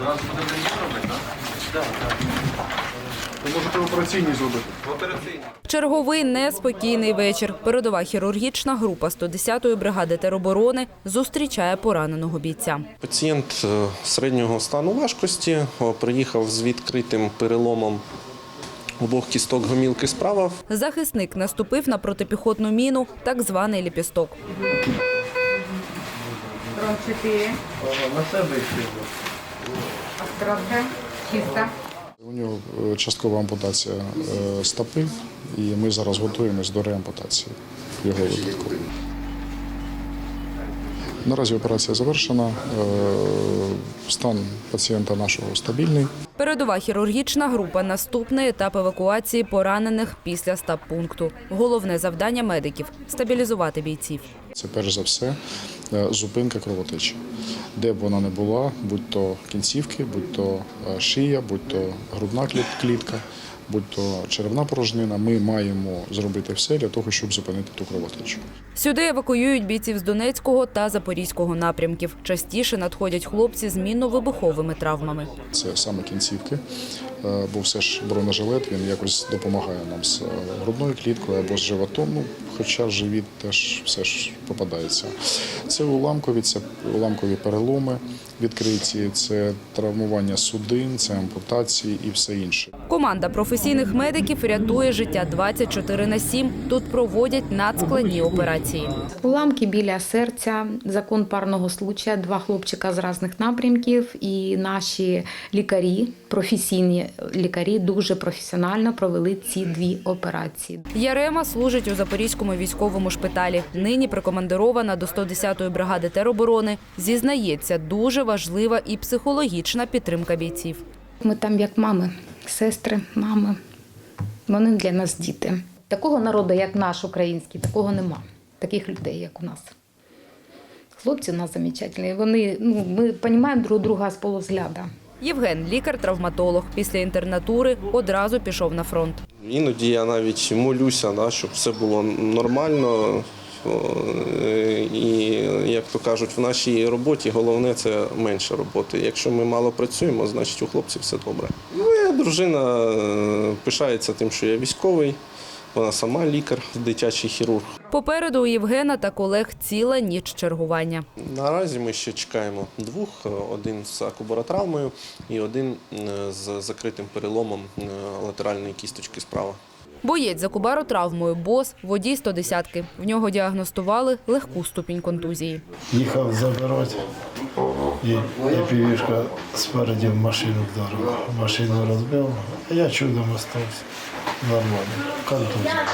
Зараз буде робити, так? Ви можете операційні зробити. В операційній. Черговий неспокійний вечір. Передова хірургічна група 110-ї бригади тероборони зустрічає пораненого бійця. Пацієнт е, середнього стану важкості приїхав з відкритим переломом обох кісток гомілки справа. Захисник наступив на протипіхотну міну, так званий ліпісток. Ром 4. Островка. Чисто. У нього е, часткова ампутація е, стопи, і ми зараз готуємось до реампутації в його випадку. Наразі операція завершена. е, Стан пацієнта нашого стабільний. Передова хірургічна група наступний етап евакуації поранених після стаб-пункту. Головне завдання медиків стабілізувати бійців. Це перш за все зупинка кровотечі. Де б вона не була, будь то кінцівки, будь то е, шия, будь то грудна кліт- клітка, будь то черевна порожнина, ми маємо зробити все для того, щоб зупинити ту кровотечу. Сюди евакуюють бійців з Донецького та Запорізького напрямків. Частіше надходять хлопці з мінно-вибуховими травмами. Це саме кінцівки, е, бо все ж бронежилет він якось допомагає нам з е, грудною кліткою або з животом. Ну, хоча живіт теж все ж попадається. Це уламкові, це уламкові переломи відкриті, це травмування судин, це ампутації і все інше. Команда професійних медиків рятує життя 24 на 7. Тут проводять надскладні операції. Уламки біля серця, закон парного случая, два хлопчика з різних напрямків, і наші лікарі, професійні лікарі, дуже професіонально провели ці дві операції. Ярема служить у Запорізькому військовому шпиталі. Нині прикомандирована до 110-ї бригади тероборони. Зізнається, дуже важлива і психологічна підтримка бійців. Ми там як мами, сестри, мами. Вони для нас діти. Такого народу, як наш український, такого нема. Таких людей, як у нас. Хлопці у нас замечательні. Вони, ну, ми розуміємо друг друга з полузгляда. Євген, лікар-травматолог. Після інтернатури одразу пішов на фронт. Іноді я навіть молюся, да, щоб все було нормально. І, як то кажуть, в нашій роботі головне це менше роботи. Якщо ми мало працюємо, значить у хлопців все добре. Дружина е, пишається тим, що я військовий, вона сама лікар, дитячий хірург. Попереду у Євгена та колег ціла ніч чергування. Наразі ми ще чекаємо двох: один з акубаротравмою і один е, з закритим переломом е, латеральної кісточки справа. Боєць за Кубару травмою, бос, водій 110-ки. В нього діагностували легку ступінь контузії. Їхав забирати, і, і півішка спереді в машину вдарила. Машину розбила, а я чудом остався. Нормально. Контузія.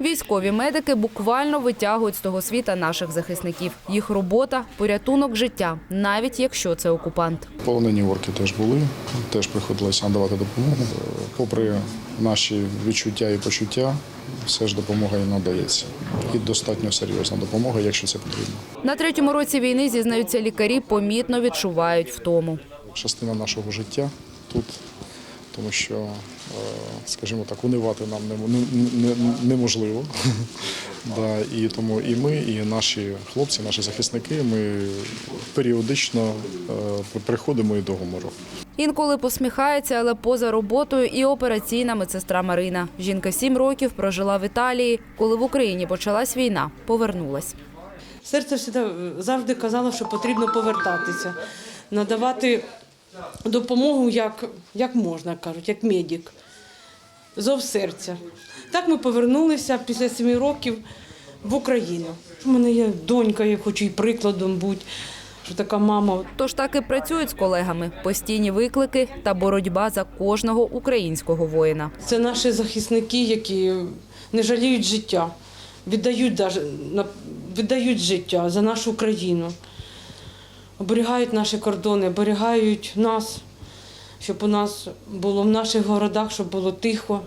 Військові медики буквально витягують з того світа наших захисників. Їх робота порятунок життя, навіть якщо це окупант. Полонені орки теж були, теж приходилося надавати допомогу. Попри наші відчуття і почуття, все ж допомога і надається. І достатньо серйозна допомога, якщо це потрібно. На третьому році війни зізнаються лікарі, помітно відчувають втому. частина нашого життя тут, тому що, е, скажімо так, унивати нам не- не- не- неможливо. Да, і тому і ми, і наші хлопці, наші захисники, ми періодично е, приходимо і до гумору. Інколи посміхається, але поза роботою і операційна медсестра Марина. Жінка сім років прожила в Італії. Коли в Україні почалась війна, повернулась. Серце всегда- завжди казало, що потрібно повертатися, надавати допомогу як, як можна, кажуть, як медик. Зов серця. Так ми повернулися після семи років в Україну. У мене є донька, я хочу і прикладом бути, що така мама. Тож так і працюють з колегами. Постійні виклики та боротьба за кожного українського воїна. Це наші захисники, які не жаліють життя, віддають, віддають життя за нашу країну, оберігають наші кордони, оберігають нас, щоб у нас було в наших городах, щоб було тихо,